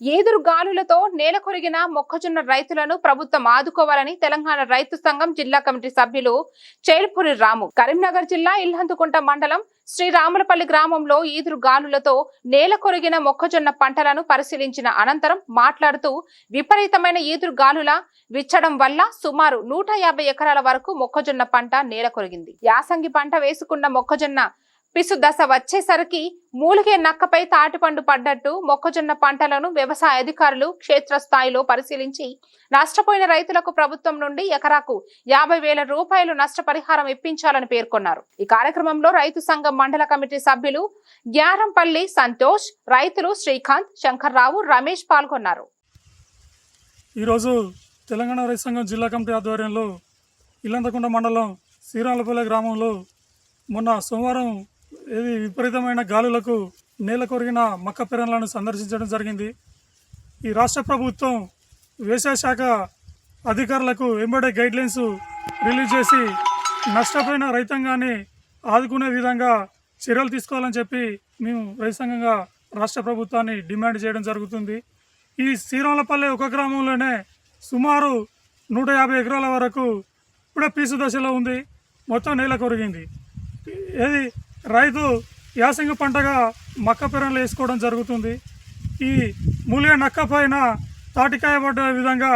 ఏదురు గాలులతో నేల కొరిగిన మొక్కజొన్న రైతులను ప్రభుత్వం ఆదుకోవాలని తెలంగాణ రైతు సంఘం జిల్లా కమిటీ సభ్యులు చేల్పూరి రాము. కరీంనగర్ జిల్లా ఇల్హందుకుంట మండలం శ్రీరాములపల్లి గ్రామంలో ఈదురు గాలులతో నేల కొరిగిన మొక్కజొన్న పంటలను పరిశీలించిన అనంతరం మాట్లాడుతూ విపరీతమైన ఈదురు గాలుల విచ్చడం వల్ల సుమారు నూట యాభై ఎకరాల వరకు మొక్కజొన్న పంట నేల కొరిగింది. యాసంగి పంట వేసుకున్న మొక్కజొన్న పిసు దశ వచ్చేసరికి మూలిగే నక్కపై తాటిపండు పడ్డట్టు మొక్కజొన్న పంటలను వ్యవసాయ అధికారులు క్షేత్రస్థాయిలో పరిశీలించి నష్టపోయిన రైతులకు ప్రభుత్వం నుండి ఎకరాకు యాభై వేల రూపాయలు నష్టపరిహారం ఇప్పించాలని పేర్కొన్నారు. ఈ కార్యక్రమంలో రైతు సంఘం మండల కమిటీ సభ్యులు గ్యారంపల్లి సంతోష్ రైతులు శ్రీకాంత్ శంకర్రావు రమేష్ పాల్గొన్నారు. ఈరోజు తెలంగాణ రైతు సంఘం జిల్లా కమిటీ ఆధ్వర్యంలో ఇల్లంతకుంట మండలం శ్రీరాములపల్లి గ్రామంలో మొన్న సోమవారం ఇది విపరీతమైన గాలులకు నేల కొరిగిన మక్క పెరన్లను సందర్శించడం జరిగింది. ఈ రాష్ట్ర ప్రభుత్వం వ్యవసాయ శాఖ అధికారులకు వెంబడే గైడ్లైన్స్ రిలీజ్ చేసి నష్టపోయిన రైతాంగాన్ని ఆదుకునే విధంగా చర్యలు తీసుకోవాలని చెప్పి మేము రైతు సంఘంగా రాష్ట్ర ప్రభుత్వాన్ని డిమాండ్ చేయడం జరుగుతుంది. ఈ శ్రీరాములపల్లి ఒక గ్రామంలోనే సుమారు నూట యాభై ఎకరాల వరకు ఇప్పుడే పీసు దశలో ఉంది. మొత్తం నేల కొరిగింది. ఏది రైతు యాసంగి పంటగా మక్క పెరలు వేసుకోవడం జరుగుతుంది. ఈ మూలిగా నక్క పైన తాటికాయ పడ్డ విధంగా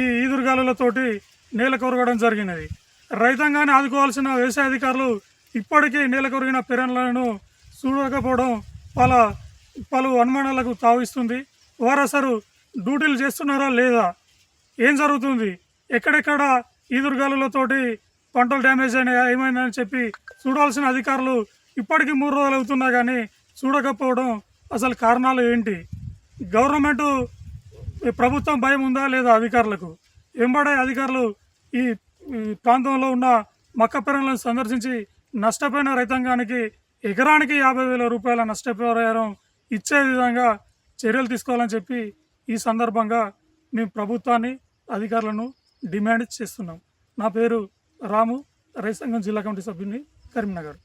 ఈ ఈదురుగాలులతోటి నేల కొరగడం జరిగినది. రైతాంగాన్ని ఆదుకోవాల్సిన వ్యవసాయ అధికారులు ఇప్పటికీ నేల కొరిగిన పెరన్లను చూడకపోవడం పల పలు అనుమానాలకు తావిస్తుంది. వారు అసలు డ్యూటీలు చేస్తున్నారా లేదా? ఏం జరుగుతుంది? ఎక్కడెక్కడ ఈదురుగాలులతోటి పంటలు డ్యామేజ్ అయినాయా? ఏమైందని చెప్పి చూడాల్సిన అధికారులు ఇప్పటికీ మూడు రోజులు అవుతున్నా కానీ చూడకపోవడం అసలు కారణాలు ఏంటి? గవర్నమెంట్ ప్రభుత్వం భయం ఉందా లేదా అధికారులకు? ఎంబడే అధికారులు ఈ ప్రాంతంలో ఉన్న మక్క పెరలను సందర్శించి నష్టపోయిన రైతాంగానికి ఎకరానికి యాభై వేల రూపాయల నష్టపరిహారం ఇచ్చే విధంగా చర్యలు తీసుకోవాలని చెప్పి ఈ సందర్భంగా మేము ప్రభుత్వాన్ని అధికారులను డిమాండ్ చేస్తున్నాం. నా పేరు రాము రైతాంగం జిల్లా కమిటీ సభ్యుని కరీంనగర్.